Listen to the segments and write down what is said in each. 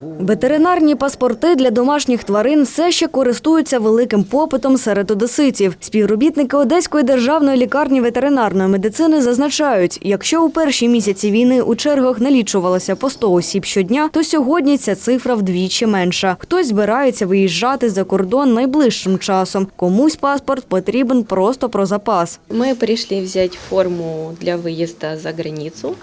Ветеринарні паспорти для домашніх тварин все ще користуються великим попитом серед одеситів. Співробітники Одеської державної лікарні ветеринарної медицини зазначають, якщо у перші місяці війни у чергах налічувалося по 100 осіб щодня, то сьогодні ця цифра вдвічі менша. Хтось збирається виїжджати за кордон найближчим часом. Комусь паспорт потрібен просто про запас. Мы пришли взять форму для выезда за границу.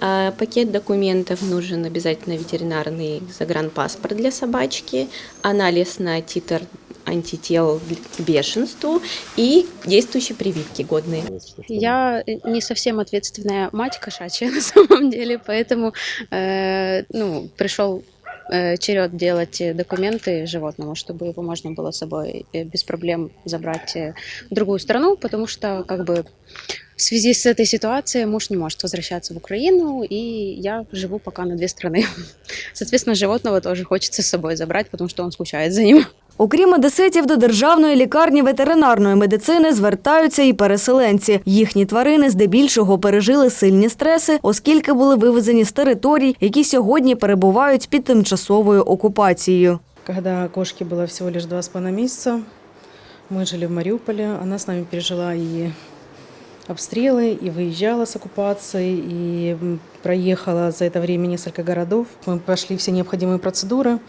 А, Пакет документов нужен обязательно ветеринарный загранпаспорт для собачки, анализ на титр антител к бешенству и действующие прививки годные. Я не совсем ответственная мать кошачья на самом деле, поэтому э, ну, пришел э, черед делать э, документы животному, чтобы его можно было с собой э, без проблем забрать э, в другую страну, потому что как бы в связи с этой ситуацией муж не может возвращаться в Украину, и я живу пока на две страны. Соответственно, животного тоже хочется с собой забрать, потому что он скучает за ним. Окрім одеситів, до державної лікарні ветеринарної медицини звертаються і переселенці. Їхні тварини здебільшого пережили сильні стреси, оскільки були вивезені з територій, які сьогодні перебувають під тимчасовою окупацією. Когда кошке было всего лишь два с половиной месяца, мы жили в Мариуполе, она с нами пережила и обстрелы, и выезжала с оккупации, и м, проехала за это время несколько городов. Мы прошли все необходимые процедуры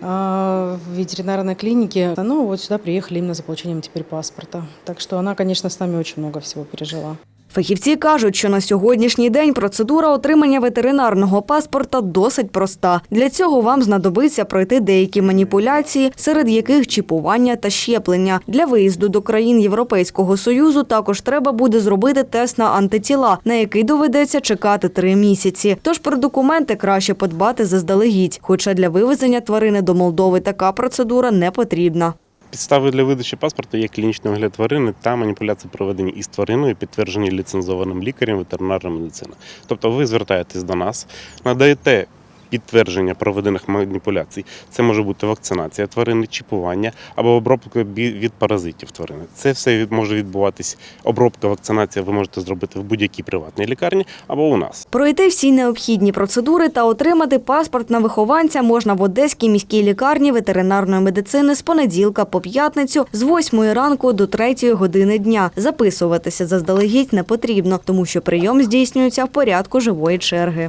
а, в ветеринарной клинике. Ну, вот сюда приехали именно за получением теперь паспорта. Так что она, конечно, с нами очень много всего пережила. Фахівці кажуть, що на сьогоднішній день процедура отримання ветеринарного паспорта досить проста. Для цього вам знадобиться пройти деякі маніпуляції, серед яких чіпування та щеплення. Для виїзду до країн Європейського союзу також треба буде зробити тест на антитіла, на який доведеться чекати три місяці. Тож про документи краще подбати заздалегідь. Хоча для вивезення тварини до Молдови така процедура не потрібна. Підставою для видачі паспорту є клінічний огляд тварини та маніпуляції, проведені із твариною, підтверджені ліцензованим лікарем ветеринарної медицини. Тобто ви звертаєтесь до нас, надаєте підтвердження проведених маніпуляцій. Це може бути вакцинація тварини, чіпування або обробка від паразитів тварини. Це все може відбуватись. Обробка, вакцинація ви можете зробити в будь-якій приватній лікарні або у нас. Пройти всі необхідні процедури та отримати паспорт на вихованця можна в Одеській міській лікарні ветеринарної медицини з понеділка по п'ятницю з 8 ранку до 3 години дня. Записуватися заздалегідь не потрібно, тому що прийом здійснюється в порядку живої черги.